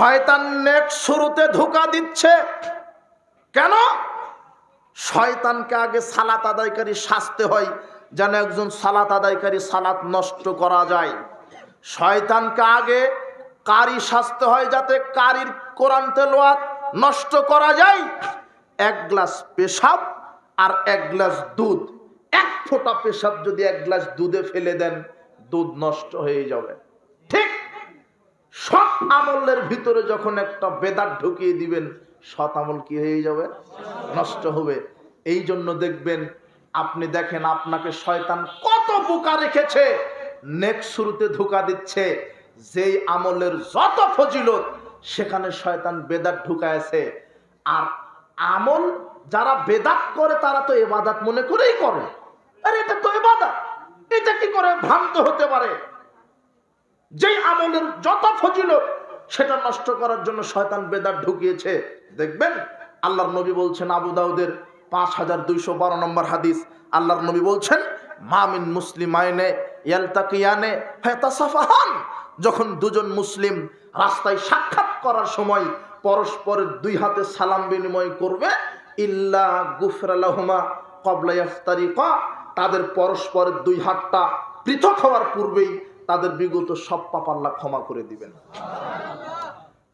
শয়তান নেক শুরুতে ধোকা দিচ্ছে। কেন? শয়তানকে আগে সালাত আদায়কারী শাস্তে হয়, যেন একজন সালাত আদায়কারী সালাত নষ্ট করা যায়। শয়তানকে আগে কারি শাস্তে হয়, যাতে কারির কোরআন তেলোয়াত নষ্ট করা যায়। এক গ্লাস পেশাব আর এক গ্লাস দুধ। এক ফোঁটা পেশাব যদি এক গ্লাস দুধে ফেলে দেন, দুধ নষ্ট হয়ে যাবে। ঠিক সৎ আমলের ভিতরে যখন একটা বেদাত ঢুকিয়ে দিবেন, সৎ আমল কি হয়ে যাবে? নষ্ট হবে। এই জন্য দেখবেন, আপনি দেখেন আপনাকে শয়তান কত বোকা রেখেছে, নেক শুরুতে ধোকা দিচ্ছে। যেই আমলের যত ফজিলত, সেখানে শয়তান বেদাত ঢুকায়ছে আর আমল যারা বেদাত করে, তারা তো এবাদাত মনে করেই করে। আরে, এটা তো এবাদাত। এটা কি করে ভ্রান্ত হতে পারে? যেই আমলের যত ফজিলত, সেটা নষ্ট করার জন্য শয়তান বেদার ঢুকিয়েছে। দেখবেন, আল্লাহর নবী বলছেন আবু দাউদের পাঁচ হাজার দুইশো বারো নম্বর হাদিস। আল্লাহর নবী বলছেন মামিন মুসলিম আইনে ইয়ালতাকিয়ানে হেতাসাফাহান যখন দুজন মুসলিম রাস্তায় সাক্ষাৎ করার সময় পরস্পরের দুই হাতে সালাম বিনিময় করবে, ইল্লা গুফরালাহুমা কবলা ইফতারিকা তাদের পরস্পরের দুই হাতটা পৃথক হওয়ার পূর্বেই তাদের বিগত সব পাপ আল্লাহ ক্ষমা করে দিবেন।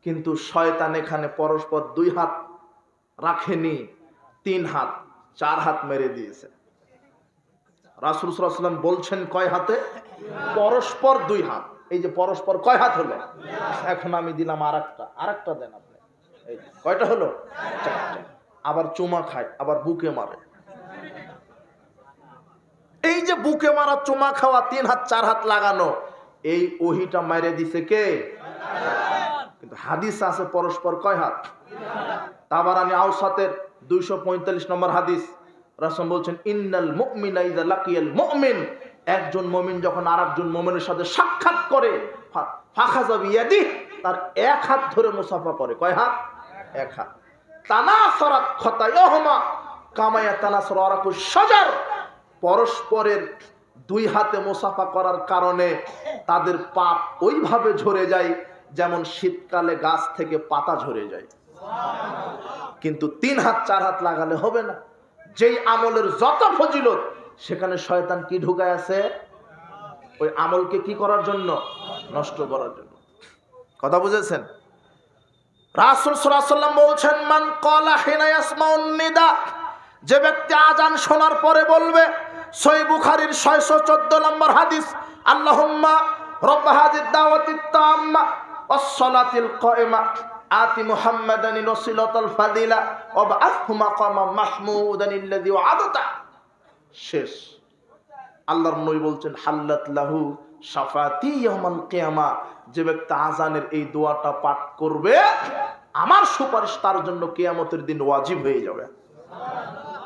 কিন্তু শয়তান এখানে পরস্পর দুই হাত রাখেনি, তিন হাত, চার হাত মেরে দিয়েছে। রাসুল সাল্লাম বলছেন কয় হাতে? পরস্পর দুই হাত। এই যে পরস্পর কয় হাত হলো? এখন আমি দিলাম আর একটা আর একটা দেন আপনি কয়টা হলো? আবার চুমা খায়, আবার বুকে মারে। যে বুকে মারা চুমা খাওয়া, তিন হাত, চার হাত লাগানো, এই ওহিটা মারে দিছে কে? কিন্তু হাদিস আছে পরস্পর কয় হাত? তাবারানি আউসাতের দুইশো পঁয়তাল্লিশ নম্বর হাদিস। রাসম বলছেন, ইন্নাল ইযা লাকিয়াল মুমিন। একজন মুমিন যখন আরেকজন মুমিনের সাথে সাক্ষাৎ করে, ফা- ফাখাযা বিয়াদি তার এক হাত ধরে মুসাফা করে। কয় হাত? এক হাত। তানাসারাত খতায়াহুমা কামায়া তানাসার আরাকুশ শাজার। পরস্পরের দুই হাতে মুসাফা করার কারণে তাদের পাপ ওইভাবে ঝরে যায় যেমন শীতকালে গাছ থেকে পাতা ঝরে যায়। কিন্তু তিন হাত, চার হাত লাগালে হবে না। যেই আমলের যত ফজিলত, সেখানে শয়তান কি ঢুকায় আছে? ওই আমলকে কি করার জন্য? নষ্ট করার জন্য। কথা বুঝেছেন? রাসুল সাল্লাম বলছেন, মান কলা হিনা যে ব্যক্তি আজান শোনার পরে বলবে সই বুখারির ছয়শো চোদ্দ নম্বর হাদিস, আল্লাহুম্মা রব্বা হাজির দাওয়াতিত তাম্মা ওয়াসসালাতিল কায়মা মুহাম্মাদান ওয়াসিলাতাল ফাদিলা ওয়া বাআথহু মাকামা মাহমুদান আল্লাযী ওয়া'আদাতা। শেষ। আল্লাহর নবী বলছেন, হাল্লাত লাহু সাফাতি ইয়াউমাল কিয়ামা, যে ব্যক্তি আজানের এই দোয়াটা পাঠ করবে, আমার সুপারিশ তার জন্য কিয়ামতের দিন ওয়াজিব হয়ে যাবে।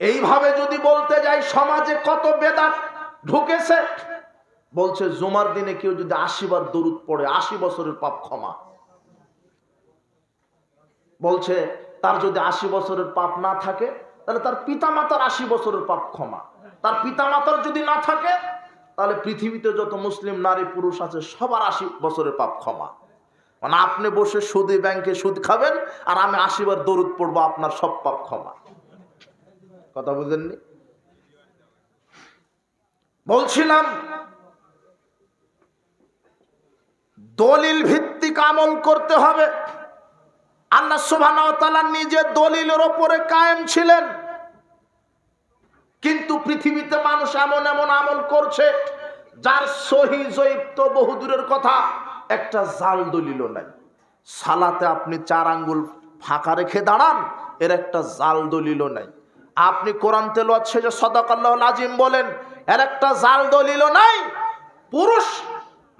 এইভাবে যদি বলতে যাই, সমাজে কত বেদাত ঢুকেছে? বলছে, জুমার দিনে কেউ যদি আশি বার দরুদ পড়ে, আশি বছরের পাপ ক্ষমা। বলছে, তার যদি আশি বছরের পাপ না থাকে, তাহলে তার পিতামাতার আশি বছরের পাপ ক্ষমা। তার পিতামাতার যদি না থাকে, তাহলে পৃথিবীতে যত মুসলিম নারী পুরুষ আছে, সবার আশি বছরের পাপ ক্ষমা। মানে আপনি বসে সুদে ব্যাংকে সুদ খাবেন, আর আমি আশি বার দরুদ পড়ব, আপনার সব পাপ ক্ষমা। কথা বুঝেননি? বলছিলাম, দলিল ভিত্তিক আমল করতে হবে। আল্লাহ তাআলা নিজে দলিলের ওপরে কায়েম ছিলেন। কিন্তু পৃথিবীতে মানুষ এমন এমন আমল করছে, যার সহি জয়ীব তো বহুদূরের কথা। একটা জাল দলিল নাই। সালাতে আপনি চার আঙ্গুল ফাঁকা রেখে দাঁড়ান, এর একটা জাল দলিল নাই। আপনি কোরআন তেলাওয়াত শেষে সদাকাল্লাহ আজিম বলেন, এর একটা জাল দলিল নাই। পুরুষ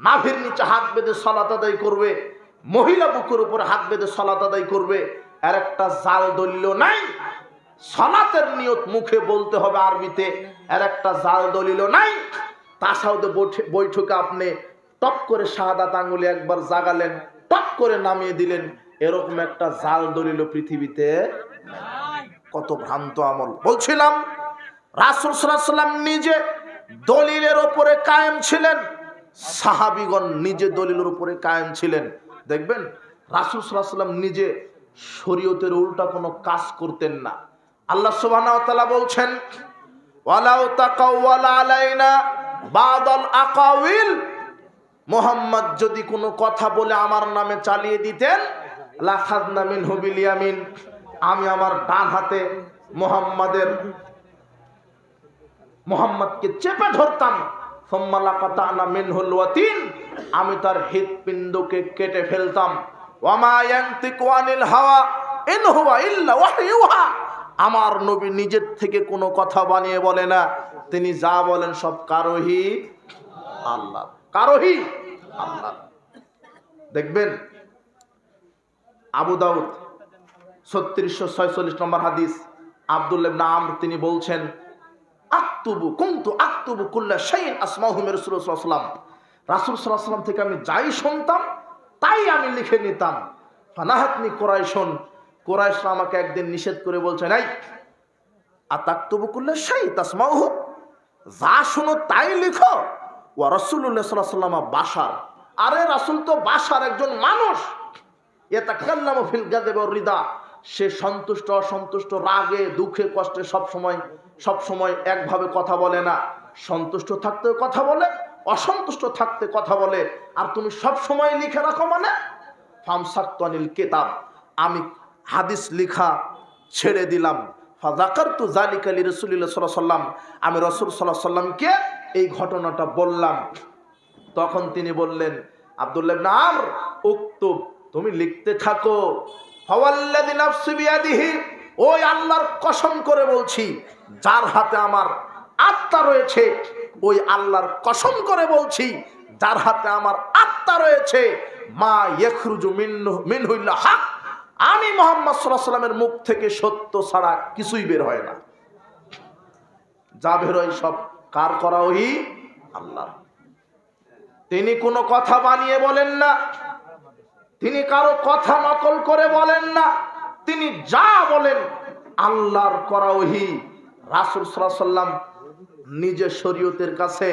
নাভির নিচে হাত বেঁধে সলাত আদায় করবে, মহিলা বুকের উপর হাত বেঁধে সলাত আদায় করবে, এর একটা জাল দলিল নাই। সলাতের নিয়ত মুখে বলতে হবে আরবিতে, এর একটা জাল দলিল নাই। তাসাউদে বৈঠে- বৈঠকে আপনি টপ করে শাহাদাত আঙ্গুলি একবার জাগালেন, টপ করে নামিয়ে দিলেন, এরকম একটা জাল দলিল পৃথিবীতে কত ভ্রান্ত আমল। বলছিলাম, রাসুল নিজে দলিলের ওপরে কায়েম ছিলেন, সাহাবিগণ নিজে দলিলের উপরে কায়েম ছিলেন। দেখবেন, রাসুল সাল্লাম নিজে শরীয়তের উল্টা কোনো কাজ করতেন না। আল্লাহ তাআলা বলছেন আলাইনা বাদাল মোহাম্মদ যদি কোনো কথা বলে আমার নামে চালিয়ে দিতেন, লাখাদনা মিনহু বিল ইয়ামিন আমি আমার ডান হাতে মোহাম্মদের, মোহাম্মদকে চেপে ধরতাম। আমি তার হৃৎপিণ্ডকে কেটে ফেলতাম। আমার নবী নিজের থেকে কোনো কথা বানিয়ে বলে না। তিনি যা বলেন সব কারোহি আল্লাহ কারোহি আল্লাহ। দেখবেন, আবু দাউদ ছত্রিশশো ছয়চল্লিশ নম্বর হাদিস। আবদুল্লাহ নাম তিনি বলছেন আক্তুবু কুন্তু আক্তুবু কুল্লা শাইন আসমাহুমের রসুলাম রাসুল সাল্লাহ সাল্লাম থেকে আমি যাই শুনতাম, তাই আমি লিখে নিতাম। ফানাহাতনি কোরাইশন, কোরাইশরা আমাকে একদিন নিষেধ করে বলছেন এই আতাক্তুবু কুল্লা শাই তাসমাহু যা শুনো তাই লিখো। ও রসুল্লাহ সাল্লাহ সাল্লামা বাসার আরে রাসুল তো বাসার একজন মানুষ। এতাকাল্লাম ফিল গাদেব হৃদা সে সন্তুষ্ট, অসন্তুষ্ট, রাগে, দুঃখে, কষ্টে সব সময় সব সময় একভাবে কথা বলে না। সন্তুষ্ট থাকতে কথা বলে, অসন্তুষ্ট থাকতে কথা বলে। আর তুমি সব সময় লিখে রাখো মানে ফামসাক্তানিল কেতাব। আমি হাদিস লিখা ছেড়ে দিলাম। ফাজাকার জালিক আলী রসুল্লাহ সাল্লাহ সাল্লাম আমি রসুল সাল্লাহ সাল্লামকে এই ঘটনাটা বললাম। তখন তিনি বললেন, আব্দুল্লাহ ইবনে আমর, উক্তুব, তুমি লিখতে থাকো। ফাওয়াল্লাযী নাফসি বিয়াদিহি, ওই আল্লাহর কসম করে বলছি, যার হাতে আমার আত্মা রয়েছে, ওই আল্লাহর কসম করে বলছি, যার হাতে আমার আত্মা রয়েছে, মা ইখরুজু মিনহু, মিনহুল্লাহ হক, আমি মোহাম্মদ আলাইহি সাল্লামের মুখ থেকে সত্য ছাড়া কিছুই বের হয় না। যা বের হয় সব কার করা ওই আল্লাহ তিনি কোনো কথা বানিয়ে বলেন না। তিনি কারও কথা নকল করে বলেন না। তিনি যা বলেন, আল্লাহর করা ওহি। রাসুল সাল্লাম নিজে শরীয়তের কাছে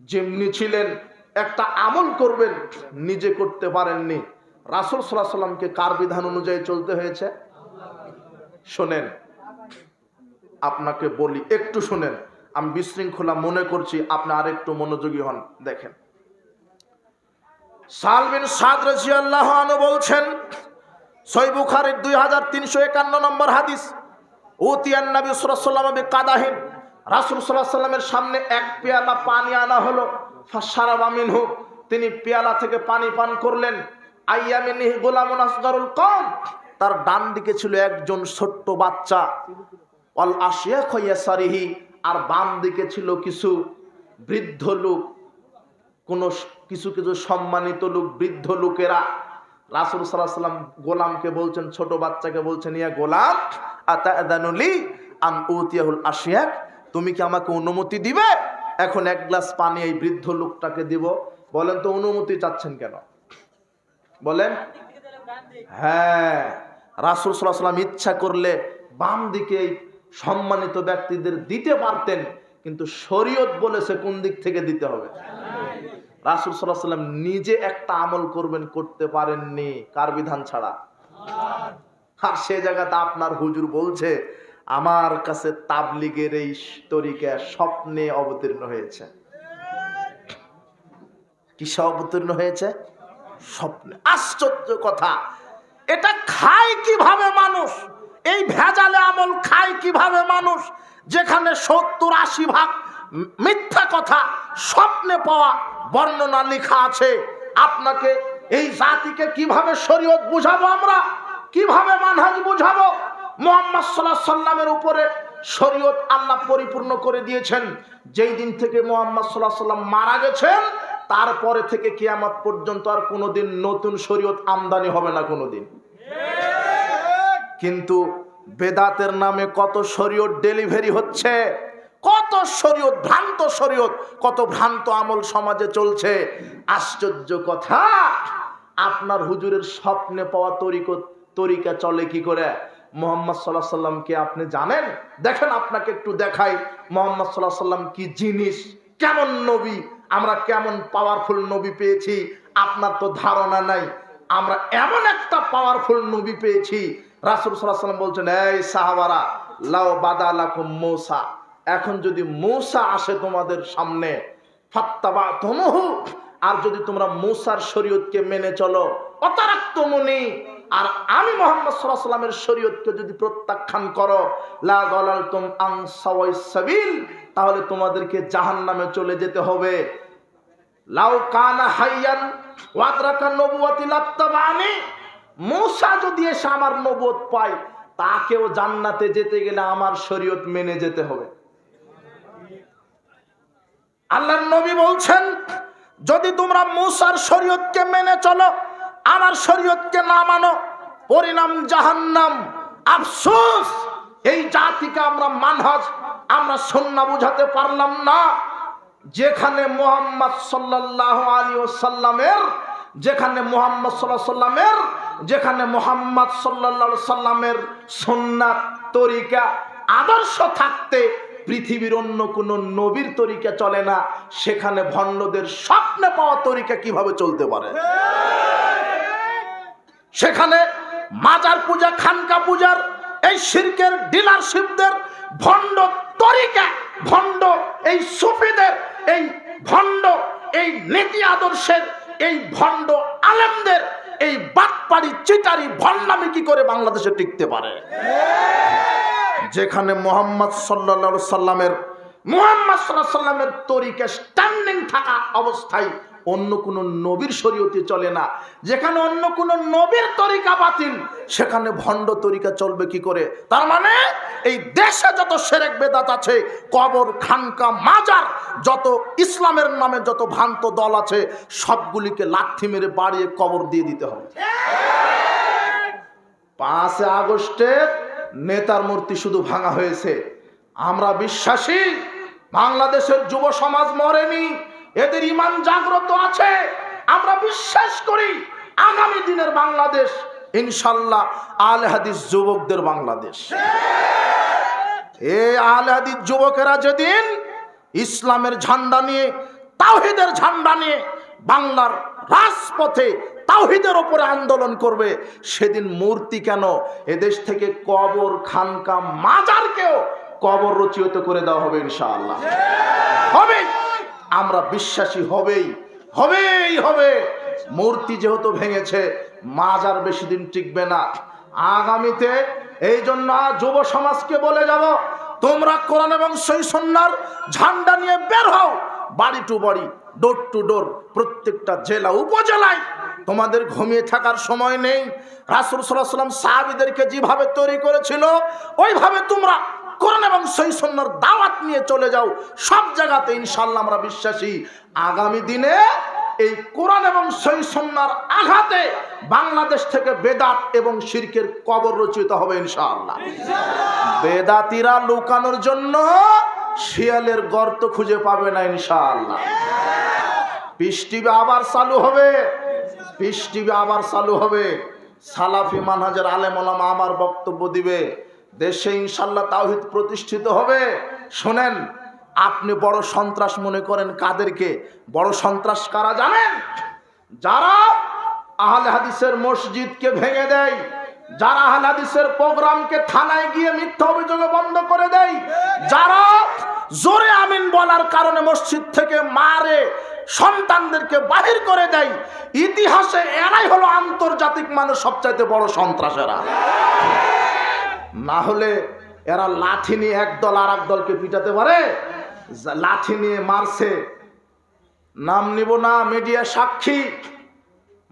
যেমনি ছিলেন, একটা আমল করবেন, নিজে করতে পারেননি। রাসুল সাল্লামকে কার বিধান অনুযায়ী চলতে হয়েছে? শোনেন, আপনাকে বলি, একটু শোনেন। আমি বিশৃঙ্খলা মনে করছি, আপনি আরেকটু মনোযোগী হন, দেখেন। সালবিন সাদ রাজিয়াল্লাহ আনু বলছেন সই বুখারির দুই হাজার তিনশো একান্ন নম্বর হাদিস উতিয়ান নবী সাল্লাম কাদাহিন রাসুল সাল্লামের সামনে এক পেয়ালা পানি আনা হলো ফাসারাবা মিনহু, তিনি পেয়ালা থেকে পানি পান করলেন। আইয়ামিনিহি গোলামুন আসগারুল কম তার ডান দিকে ছিল একজন ছোট্ট বাচ্চা। অল আসিয়া খইয়া সারিহি আর বাম দিকে ছিল কিছু বৃদ্ধ লোক। কোন কিছু কিছু সম্মানিত লোক, বৃদ্ধ লোকেরা রাসুল সাল্লাহ সাল্লাম গোলামকে বলছেন, ছোট বাচ্চাকে বলছেন, ইয়া গোলাম আতাদানুলি আন উতিয়াহুল আশিয়াক, তুমি কি আমাকে অনুমতি দিবে? এখন এক গ্লাস পানি এই বৃদ্ধ লোকটাকে দিব। বলেন তো অনুমতি চাচ্ছেন কেন? বলেন। হ্যাঁ রাসুল সাল্লাহ সাল্লাম ইচ্ছা করলে বাম দিকে সম্মানিত ব্যক্তিদের দিতে পারতেন, কিন্তু শরীয়ত বলেছে কোন দিক থেকে দিতে হবে। রাসুল সাল্লাম নিজে একটা আমল করবেন, করতে পারেননি। কার বিধান ছাড়া? আর সে জায়গাতে আপনার হুজুর বলছে, আমার কাছে তাবলিগের এই তরিকা স্বপ্নে অবতীর্ণ হয়েছে। কিসে অবতীর্ণ হয়েছে? স্বপ্নে। আশ্চর্য কথা। এটা খায় কীভাবে মানুষ? এই ভেজালে আমল খায় কীভাবে মানুষ? যেখানে সত্তর আশি ভাগ মিথ্যা কথা স্বপ্নে পাওয়া বর্ণনা লেখা আছে। আপনাকে এই জাতিকে কীভাবে শরীয়ত বুঝাবো আমরা? কীভাবে মানহাজ বুঝাবো? মোহাম্মদ সাল্লাহ সাল্লামের উপরে শরীয়ত আল্লাহ পরিপূর্ণ করে দিয়েছেন। যেই দিন থেকে মোহাম্মদ সাল্লাহ সাল্লাম মারা গেছেন, তারপরে থেকে কিয়ামত পর্যন্ত আর কোনোদিন নতুন শরীয়ত আমদানি হবে না কোনোদিন। কিন্তু বেদাতের নামে কত শরীয়ত ডেলিভারি হচ্ছে? কত শরীয়ত, ভ্রান্ত শরীয়ত, কত ভ্রান্ত আমল সমাজে চলছে। আশ্চর্য কথা, আপনার হুজুরের স্বপ্নে পাওয়া তরিকত তরিকা চলে কি করে? মোহাম্মদ সাল্লাহ সাল্লামকে আপনি জানেন? দেখেন আপনাকে একটু দেখাই, মোহাম্মদ সাল্লাহ সাল্লাম কি জিনিস, কেমন নবী, আমরা কেমন পাওয়ারফুল নবী পেয়েছি, আপনার তো ধারণা নাই। আমরা এমন একটা পাওয়ারফুল নবী পেয়েছি, রাসুল সাল্লাহ সাল্লাম বলছেন, এই সাহাবারা, লাও বাদা বাদালাকুম মৌসা। এখন যদি মৌসা আসে তোমাদের সামনে ফাত্তাবা তমহু আর যদি তোমরা মৌসার শরীয়তকে মেনে চলো, অতারাক্তমনি, আর আমি মোহাম্মদ সাল্লামের শরীয়তকে যদি প্রত্যাখ্যান করো, লা গলাল তুম আং সাবিল, তাহলে তোমাদেরকে জাহান্নামে চলে যেতে হবে। লাউ কানা হাইয়ান ওয়াদরাকা নবুয়াতি লাত্তাবানি, মূসা যদি এসে আমার নবুয়ত পায়, তাকেও জান্নাতে যেতে গেলে আমার শরীয়ত মেনে যেতে হবে। আল্লাহর নবী বলছেন, যদি তোমরা মূসার শরীয়তকে মেনে চলো, আমার শরীয়তকে না মানো, পরিণাম জাহান্নাম। আফসোস! এই জাতিকে আমরা মানহাজ, আমরা সন্না বুঝাতে পারলাম না। যেখানে মোহাম্মদ সাল্লাহ আলী সাল্লামের যেখানে মোহাম্মদ সাল্লাহ সাল্লামের যেখানে মোহাম্মদ সাল্লা সাল্লামের সন্ন্যাত তরিকা, আদর্শ থাকতে পৃথিবীর অন্য কোনো নবীর তরিকা চলে না, সেখানে ভণ্ডদের স্বপ্নে পাওয়া তরিকা কীভাবে চলতে পারে? সেখানে মাজার পূজা, খানকা পূজার, এই শিরকের ডিলারশিপদের ভণ্ড তরিকা, ভণ্ড এই সুফিদের, এই ভণ্ড এই নীতি আদর্শের, এই ভণ্ড আলেমদের, এই বাটপাড়ি, চিটারি, ভণ্ডামি কি করে বাংলাদেশে টিকতে পারে? যেখানে মোহাম্মদ সাল্লা সাল্লামের মোহাম্মদ সাল্লাহ সাল্লামের তরিকে স্ট্যান্ডিং থাকা অবস্থায় অন্য কোন নবীর শরীয়তে চলে না। যেখানে অন্য কোন নবীর তরিকা বাতিল, সেখানে ভণ্ড তরিকা চলবে কি করে? তার মানে এই দেশে যত সেরেক বেদাত আছে, কবর, খানকা, মাজার, যত ইসলামের নামে যত ভ্রান্ত দল আছে, সবগুলিকে লাথি মেরে বাড়িয়ে কবর দিয়ে দিতে হবে। পাঁচে আগস্টে নেতার মূর্তি শুধু ভাঙা হয়েছে। আমরা বিশ্বাসী, বাংলাদেশের যুব সমাজ মরেনি, এদের ইমান জাগ্রত আছে। আমরা বিশ্বাস করি, আগামী দিনের বাংলাদেশ, ইনশাল্লাহ আল হাদিস যুবকদের বাংলাদেশ। এই আল হাদিস যুবকেরা যেদিন ইসলামের ঝান্ডা নিয়ে, তাওহিদের ঝান্ডা নিয়ে বাংলার রাজপথে তাওহিদের ওপরে আন্দোলন করবে। সেদিন মূর্তি কেন এদেশ থেকে কবর, খানকা, মাজারকেও কবর রচিত করে দেওয়া হবে ইনশাআল্লাহ। হবে। আমরা বিশ্বাসী হবেই। হবেই, হবে। মূর্তি যেহেতু ভেঙেছে, মাজার বেশি দিন টিকবে না। আগামীতে এই জন্য যুব সমাজকে বলে যাব, তোমরা কোরআন এবং সেই সন্ন্যার ঝান্ডা নিয়ে বের হও। বাড়ি টু বাড়ি, ডোর টু ডোর, প্রত্যেকটা জেলা, উপজেলায় তোমাদের ঘুমিয়ে থাকার সময় নেই। রাসুল সাল্লাম সাহাবিদেরকে যেভাবে তৈরি করেছিল, ওইভাবে তোমরা কোরআন এবং সেই সন্ন্যার দাওয়াত নিয়ে চলে যাও। সব জায়গাতে ইনশাল্লাহ আমরা বিশ্বাসী। আগামী দিনে এই কোরআন এবং সেই সন্ন্যার আঘাতে বাংলাদেশ থেকে বেদাত এবং শিরকের কবর রচিত হবে ইনশাআল্লাহ। বেদাতিরা লুকানোর জন্য শিয়ালের গর্ত খুঁজে পাবে না ইনশাআল্লাহ। বৃষ্টি আবার চালু হবে। পিস টিভি আবার চালু হবে। সালাফি মানহাজের আলেম ওলামা আমার বক্তব্য দিবে। দেশে ইনশাল্লাহ তাওহিদ প্রতিষ্ঠিত হবে। শোনেন, আপনি বড় সন্ত্রাস মনে করেন কাদেরকে? বড় সন্ত্রাস কারা জানেন? যারা আহলে হাদিসের মসজিদকে ভেঙে দেয় যারা হাদিসের প্রোগ্রামকে থানায় গিয়ে মিথ্যা অভিযোগে বন্ধ করে দেয়, যারা জোরে আমিন বলার কারণে মসজিদ থেকে মারে সন্তানদেরকে বাহির করে দেয়, ইতিহাসে এরাই হলো আন্তর্জাতিক মানুষ সবচাইতে বড় সন্ত্রাসেরা। না হলে এরা লাঠি নিয়ে এক দল আর এক দলকে পিটাতে পারে লাঠি নিয়ে মারছে। নাম নিব না, মিডিয়া সাক্ষী।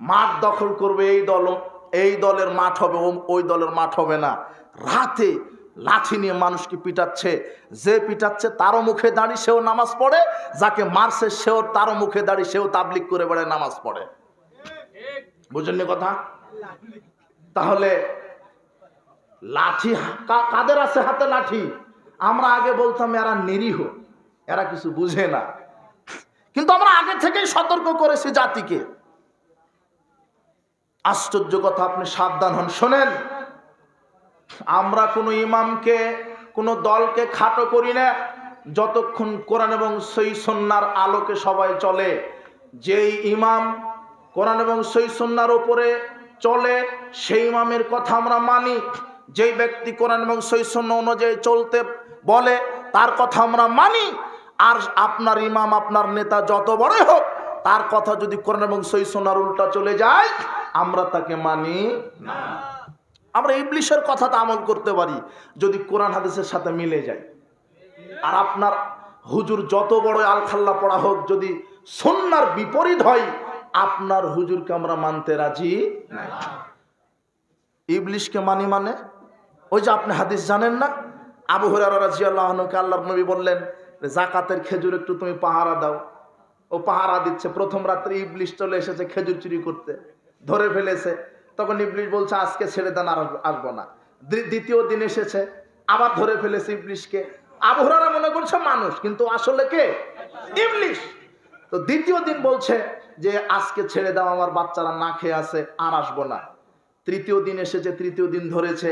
মাঠ দখল করবে এই দল এই দলের মাঠ হবে ওই দলের মাঠ হবে না। রাতে লাঠি নিয়ে মানুষকে পিটাচ্ছে, যে পিটাচ্ছে তারও মুখে দাঁড়িয়ে সেও নামাজ পড়ে, যাকে মারছে সেও তারও মুখে দাঁড়িয়ে সেও তাবলিক করে বেড়ায় নামাজ পড়ে। বুঝলেন কথা? তাহলে লাঠি কাদের আছে হাতে লাঠি? আমরা আগে বলতাম এরা নিরীহ, এরা কিছু বুঝে না। কিন্তু আমরা আগে থেকেই সতর্ক করেছি জাতিকে। আশ্চর্য কথা, আপনি সাবধান হন। শোনেন, আমরা কোনো ইমামকে, কোনো দলকে খাটো করি না। যতক্ষণ কোরআন এবং সই সন্ন্যার আলোকে সবাই চলে, যেই ইমাম কোরআন এবং সই সন্ন্যার ওপরে চলে, সেই ইমামের কথা আমরা মানি। যেই ব্যক্তি কোরআন এবং সই সন্ন্য অনুযায়ী চলতে বলে, তার কথা আমরা মানি। আর আপনার ইমাম, আপনার নেতা যত বড়ই হোক, তার কথা যদি কোরআন এবং সই সন্ন্যার উল্টা চলে যায় আমরা তাকে মানি আমরা ইবলিশের কথাতে আমল করতে পারি, যদি কোরআন হাদিসের সাথে মিলে যায়। আর আপনার হুজুর যত বড় আলখাল্লা পড়া হোক, যদি সন্ন্যার বিপরীত হয়, আপনার হুজুরকে আমরা মানতে রাজি ইবলিশকে মানি মানে? ওই যে আপনি হাদিস জানেন না? আবু হরারা রাজি আল্লাহকে আল্লাহর নবী বললেন, জাকাতের খেজুর একটু তুমি পাহারা দাও। ও পাহারা দিচ্ছে। প্রথম রাত্রে ইবলিশ চলে এসেছে খেজুর চুরি করতে। ধরে ফেলেছে। তখন ইবলিশ বলছে, আজকে ছেড়ে দেন, আর আসব না। দ্বিতীয় দিন এসেছে, আবার ধরে ফেলেছে ইবলিশকে আবহাওয়ারা মনে করছে মানুষ, কিন্তু আসলে কে? ইবলিশ তো দ্বিতীয় দিন বলছে যে, আজকে ছেড়ে দাও, আমার বাচ্চারা না খেয়ে আছে, আর আসব না। তৃতীয় দিন এসেছে, তৃতীয় দিন ধরেছে।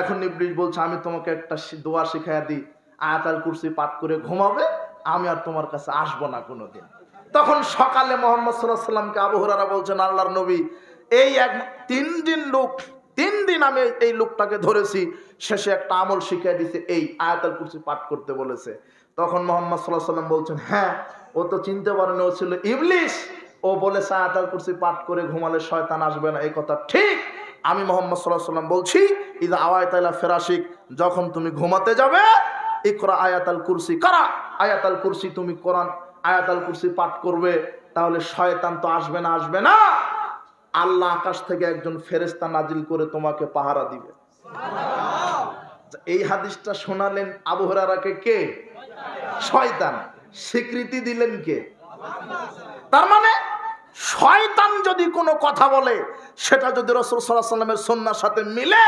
এখন ইবলিশ বলছে, আমি তোমাকে একটা দোয়া শিখাইয়া দিই। আয়াতাল কুরসি পাঠ করে ঘুমাবে, আমি আর তোমার কাছে আসব না কোনোদিন। তখন সকালে মোহাম্মদ সাল্লাহ সাল্লামকে আবহরারা বলছেন, আল্লাহর নবী, এই এক তিন দিন লোক, তিন দিন আমি এই লোকটাকে ধরেছি, শেষে একটা আমল শিখিয়ে দিছে, এই আয়াতাল কুরসি পাঠ করতে বলেছে। তখন মোহাম্মদ সাল্লাহ সাল্লাম বলছেন হ্যাঁ ও তো চিনতে পারেনি, ও ছিল ইবলিশ। ও বলেছে, আয়াতাল কুরসি পাঠ করে ঘুমালে শয়তান আসবে না, এই কথা ঠিক। আমি মোহাম্মদ সাল্লাহ সাল্লাম বলছি, ইদা আওয়ায়তালা ফেরাশিক, যখন তুমি ঘুমাতে যাবে, ইকরা আয়াতাল কুরসি, কারা আয়াতাল কুরসি তুমি কোরআন আয়াতাল কুরসি পাঠ করবে, তাহলে শয়তান তো আসবে না আসবে না। আল্লাহ আকাশ থেকে একজন ফেরেস্তা নাজিল করে তোমাকে পাহারা দিবে। এই হাদিসটা শোনালেন আবু হুরারাকে কে? শয়তান। স্বীকৃতি দিলেন কে? তার মানে শয়তান যদি কোনো কথা বলে, সেটা যদি রসুল সাল্লাহ সাল্লামের সন্ন্যার সাথে মিলে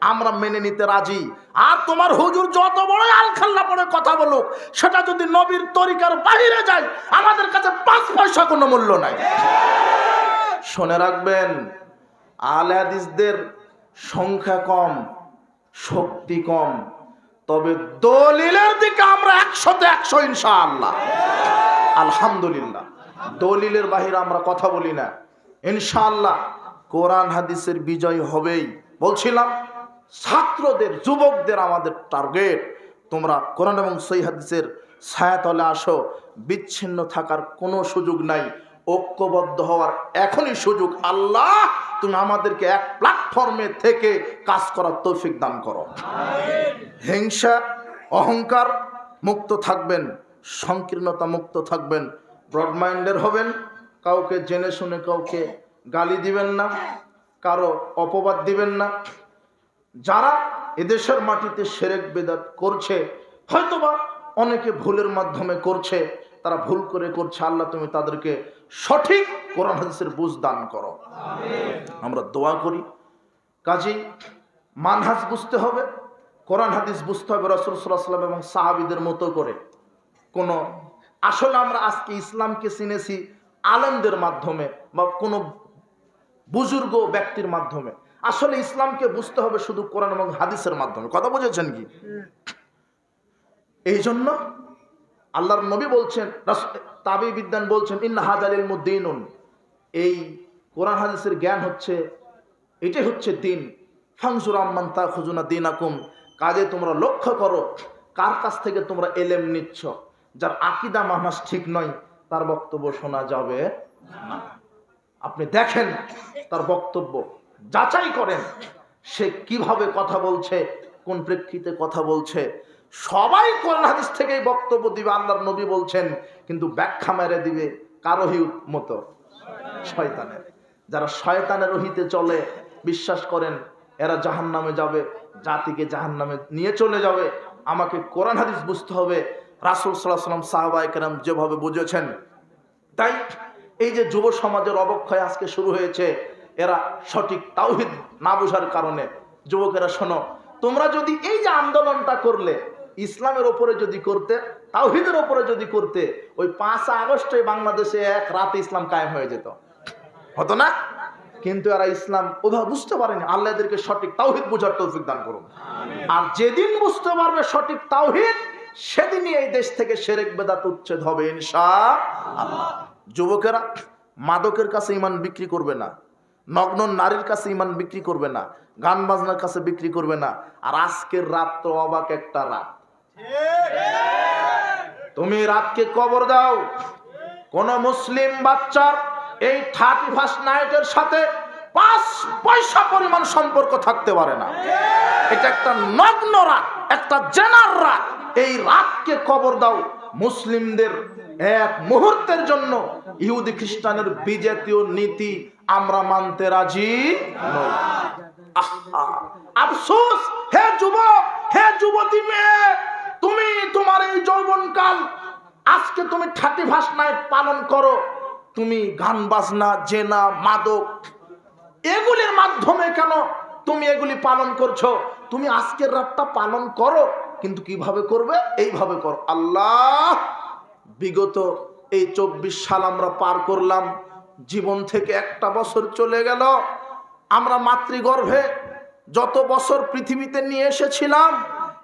আমরা মেনে নিতে রাজি। আর তোমার হুজুর যত বড় আলখাল্লা পড়ে কথা বলুক, সেটা যদি নবীর তরিকার বাহিরে যায়, আমাদের কাছে পাঁচ পয়সা কোনো মূল্য নাই। শুনে রাখবেন আল হাদিসদের সংখ্যা কম, শক্তি কম। তবে দলিলের দিকে আমরা একশোতে একশো ইনশাআল্লাহ। আলহামদুলিল্লাহ। দলিলের বাহিরে আমরা কথা বলি না। ইনশাআল্লাহ, কোরআন হাদিসের বিজয় হবেই। বলছিলাম ছাত্রদের যুবকদের আমাদের টার্গেট তোমরা কোরআন এবং সই হাদিসের ছায়াতলে আসো। বিচ্ছিন্ন থাকার কোনো সুযোগ নাই। ঐক্যবদ্ধ হওয়ার এখনই সুযোগ। আল্লাহ তুমি আমাদেরকে এক প্ল্যাটফর্মে থেকে কাজ করার তৌফিক দান করো। হিংসা অহংকার মুক্ত থাকবেন সংকীর্ণতা মুক্ত থাকবেন। ব্রড মাইন্ডের হবেন কাউকে জেনে শুনে কাউকে গালি দিবেন না কারও অপবাদ দিবেন না। যারা এদেশের মাটিতে সেরেক বেদাত করছে হয়তোবা অনেকে ভুলের মাধ্যমে করছে তারা ভুল করে করছে আল্লাহ তুমি তাদেরকে সঠিক কোরআন হাদিসের বুঝ দান করো। আমরা দোয়া করি। কাজেই মানহাজ বুঝতে হবে কোরআন হাদিস বুঝতে হবে রসুল সাল্লাহ সাল্লাম এবং সাহাবিদের মতো করে। কোনো আসলে আমরা আজকে ইসলামকে চিনেছি আলেমদের মাধ্যমে বা কোনো বুজুর্গ ব্যক্তির মাধ্যমে। আসলে ইসলামকে বুঝতে হবে শুধু কোরআন এবং হাদিসের মাধ্যমে। কথা বুঝেছেন কি? এই জন্য আল্লাহর নবী বলছেন তাবি বিদ্যান বলছেন ইন হাজারিল মুদ্দিনুন। এই কোরআন হাদিসের জ্ঞান হচ্ছে এটাই হচ্ছে দিন। ফাংসুর আম্মান তা খুজুনা দিন আকুম কাজে তোমরা লক্ষ্য করো কার কাছ থেকে তোমরা এলেম নিচ্ছ? যার আকিদা মানাস ঠিক নয় তার বক্তব্য শোনা যাবে না। আপনি দেখেন তার বক্তব্য। যাচাই করেন সে কীভাবে কথা বলছে, কোন প্রেক্ষিতে কথা বলছে। সবাই কোরআন হাদিস থেকেই বক্তব্য দিবে, আল্লাহর নবী বলছেন, কিন্তু ব্যাখ্যা মেরে দিবে কারোহি মতো। শয়তানের। যারা শয়তানের রহিতে চলে, বিশ্বাস করেন, এরা জাহান নামে যাবে, জাতিকে জাহান নামে নিয়ে চলে যাবে। আমাকে কোরআন হাদিস বুঝতে হবে। রাসুল সাল্লাহ সাল্লাম সাহাবাই কেরাম যেভাবে বুঝেছেন, তাই এই যে যুব সমাজের অবক্ষয় আজকে শুরু হয়েছে এরা সঠিক তাওহিদ না বোঝার কারণে। যুবকেরা শোনো তোমরা যদি এই যে আন্দোলনটা করলে ইসলামের ওপরে যদি করতে তাওহিদের ওপরে যদি করতে ওই পাঁচ আগস্টে বাংলাদেশে এক রাতে ইসলাম কায়েম হয়ে যেত। হতো না? কিন্তু এরা ইসলাম ওভাবে বুঝতে পারেনি। আল্লাহ এদেরকে সঠিক তাওহিদ বোঝার তৌফিক দান করুন। আর যেদিন বুঝতে পারবে সঠিক তাওহিদ সেদিনই এই দেশ থেকে সেরেক বেদাত উচ্ছেদ হবে ইনশা আল্লাহ। যুবকেরা মাদকের কাছে ইমান বিক্রি করবে না। নগ্ন নারীর কাছে ইমান বিক্রি করবে না, গান বাজনার কাছে বিক্রি করবে না, আর আজকের রাত তো অবাক একটা রাত। তুমি রাতকে কবর দাও। কোন মুসলিম বাচ্চার এই থার্টি ফার্স্ট নাইটের সাথে পাঁচ পয়সা পরিমাণ সম্পর্ক থাকতে পারে না। এটা একটা নগ্ন রাত, একটা জেনার রাত। এই রাতকে কবর দাও। মুসলিমদের এক মুহূর্তের জন্য ইহুদি খ্রিস্টানের বিজাতীয় নীতি আমরা মানতে রাজি আফসোস, হে যুবক, হে যুবতী মেয়ে, তুমি তোমার এই যৌবনকাল, আজকে তুমি ঠাটি নাইট পালন করো। তুমি গান বাজনা, জেনা, মাদক, এগুলির মাধ্যমে কেন তুমি এগুলি পালন করছ? তুমি আজকের রাতটা পালন করো। কিন্তু কীভাবে করবে? এইভাবে করো। আল্লাহ, বিগত এই চব্বিশ সাল আমরা পার করলাম। জীবন থেকে একটা বছর চলে গেল। আমরা মাতৃগর্ভে যত বছর পৃথিবীতে নিয়ে এসেছিলাম,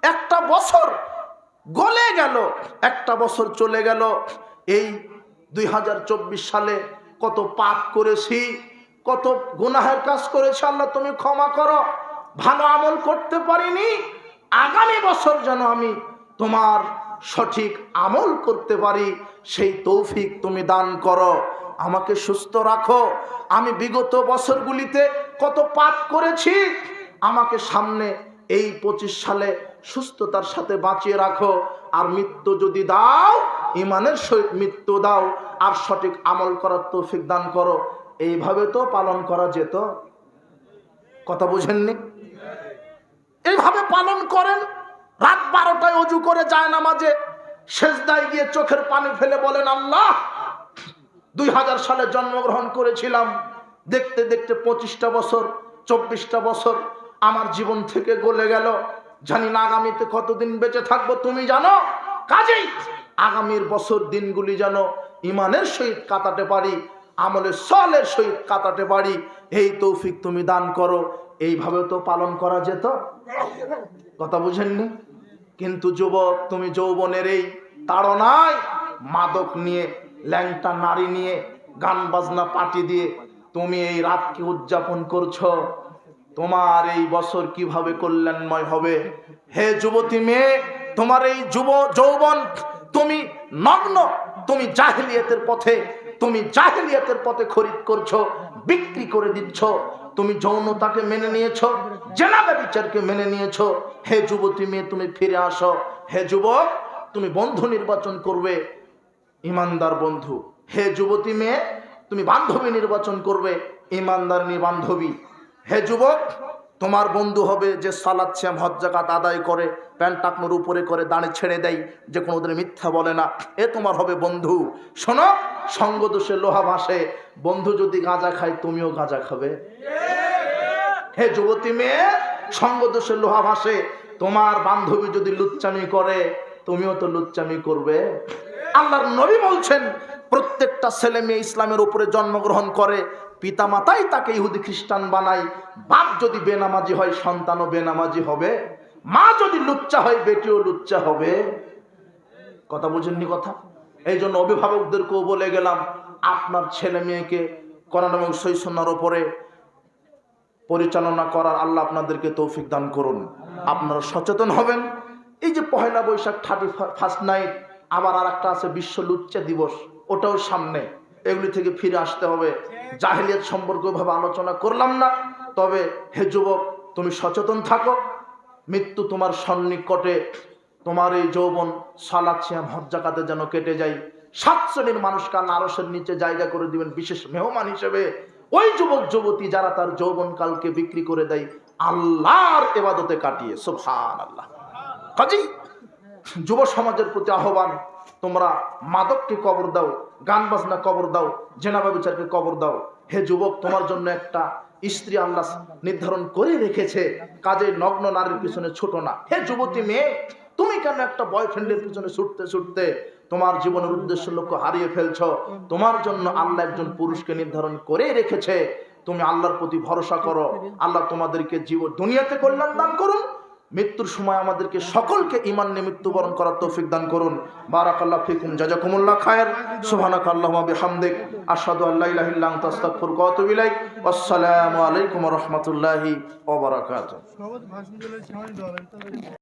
একটা বছর গলে গেল, একটা বছর চলে গেল। এই দুই হাজার চব্বিশ সালে কত পাপ করেছি, কত গুনাহের কাজ করেছি, আল্লাহ তুমি ক্ষমা করো। ভালো আমল করতে পারিনি আগামী বছর যেন আমি তোমার সঠিক আমল করতে পারি, সেই তৌফিক তুমি দান করো। আমাকে সুস্থ রাখো। আমি বিগত বছরগুলিতে কত পাপ করেছি, আমাকে সামনে এই পঁচিশ সালে সুস্থতার সাথে বাঁচিয়ে রাখো। আর মৃত্যু যদি দাও, ইমানের সহিত মৃত্যু দাও, আর সঠিক আমল করার তৌফিক দান করো। এইভাবে তো পালন করা যেত। কথা বুঝেননি? এইভাবে পালন করেন, রাত বারোটায় অজু করে যায় না মাঝে শেষদায় গিয়ে চোখের পানি ফেলে বলেন, আল্লাহ, দুই হাজার সালে জন্মগ্রহণ করেছিলাম। দেখতে দেখতে পঁচিশটা বছর, চব্বিশটা বছর আমার জীবন থেকে গলে গেল। জানি না আগামীতে কতদিন বেঁচে থাকব, তুমি জানো? কাজেই আগামীর বছর দিনগুলি যেন ইমানের সহিত কাটাতে পারি, আমলের সলের সহিত কাটাতে পারি, এই তৌফিক তুমি দান করো। এইভাবে তো পালন করা যেত। কথা বুঝেননি? কিন্তু যুবক, তুমি যৌবনের এই তাড়নায় মাদক নিয়ে, ল্যাংটা নারী নিয়ে, গান বাজনা পার্টি দিয়ে তুমি এই রাতকে উদযাপন করছ। তোমার এই বছর কীভাবে কল্যাণময় হবে? হে যুবতী মেয়ে, তোমার এই যুব, যৌবন, তুমি নগ্ন, তুমি জাহেলিয়াতের পথে তুমি জাহেলিয়াতের পথে খরিদ করছ, বিক্রি করে দিচ্ছ, তুমি যৌনতাকে মেনে নিয়েছো, জেনাবে বিচারকে মেনে নিয়েছো। হে যুবতী মেয়ে, তুমি ফিরে আসো। হে যুবক, তুমি বন্ধু নির্বাচন করবে, ইমানদার বন্ধু। হে যুবতী মেয়ে, তুমি বান্ধবী নির্বাচন করবে, ইমানদার নি বান্ধবী হে যুবক তোমার বন্ধু হবে যে সালাদ শ্যাম হজ্জাকাত আদায় করে, প্যান্ট টাকনোর উপরে করে দাঁড়ে ছেড়ে দেয়, যে কোনোদিন মিথ্যা বলে না। এ তোমার হবে বন্ধু। শোনো, সঙ্গ দোষে লোহা ভাসে। বন্ধু যদি গাঁজা খায়, তুমিও গাঁজা খাবে। হে যুবতী মেয়ে, সঙ্গ দোষে লোহা ভাসে। তোমার বান্ধবী যদি লুচ্চামি করে, তুমিও তো লুচ্চামি করবে। আল্লাহর নবী বলছেন, প্রত্যেকটা ছেলে মেয়ে ইসলামের উপরে জন্মগ্রহণ করে পিতা মাতাই তাকে ইহুদি খ্রিস্টান বানায়। বাপ যদি বেনামাজি হয়, সন্তানও বেনামাজি হবে। মা যদি লুচ্চা হয়, বেটিও লুচ্চা হবে। কথা বুঝেননি কথা? এই জন্য অভিভাবকদেরকেও বলে গেলাম, আপনার ছেলে মেয়েকে করান এবং সৈসন্যার ওপরে পরিচালনা করার আল্লাহ আপনাদেরকে তৌফিক দান করুন। আপনারা সচেতন হবেন। এই যে Pohela Boishakh, thirty first night, আবার আর একটা আছে বিশ্ব লুচ্চা দিবস, ওটাও সামনে। এগুলি থেকে ফিরে আসতে হবে। জাহেলিয়াত সম্পর্কে ভাবে আলোচনা করলাম না। তবে হে যুবক, তুমি সচেতন থাকো। মৃত্যু তোমার সন্নিকটে, তোমার এই যৌবন সালাদ শ্যাম হজ্জাকাতে যেন কেটে যায়। সাত শ্রেণির মানুষকে আরসের নিচে জায়গা করে দিবেন, বিশেষ মেহমান হিসেবে। ওই যুবক, যুবতী যারা তার যৌবন কালকে বিক্রি করে দেয়, আল্লাহর এবাদতে কাটিয়ে সুবহান আল্লাহ কাজী, যুব সমাজের প্রতি আহ্বান, তোমরা মাদককে কবর দাও গান বাজনা কবর দাও, জেনাবা বিচারকে কবর দাও। হে যুবক, তোমার জন্য একটা স্ত্রী আল্লাহ নির্ধারণ করে রেখেছে। কাজে নগ্ন নারীর পিছনে ছোট না। হে যুবতী মেয়ে, তুমি কেন একটা বয়ফ্রেন্ডের পিছনে ছুটতে ছুটতে তোমার জীবনের উদ্দেশ্য লক্ষ্য হারিয়ে ফেলছ? তোমার জন্য আল্লাহ একজন পুরুষকে নির্ধারণ করে রেখেছে। তুমি আল্লাহর প্রতি ভরসা করো। আল্লাহ তোমাদেরকে জীবন দুনিয়াতে কল্যাণ দান করুন। মৃত্যুর সময় আমাদেরকে সকলকে ইমান নিয়ে মৃত্যুবরণ করার তৌফিক দান করুন। বারাক আল্লাহ ফিকুম, জাজাকুমুল্লাহ খায়ের। সুবহানাক আল্লাহুম্মা বিহামদিক, আশহাদু আল্লা ইলাহা ইল্লা আনতা, আস্তাগফিরুকা ওয়া আতুবু ইলাইক। আসসালামু আলাইকুম ওয়া রাহমাতুল্লাহি ওয়া বারাকাতুহু।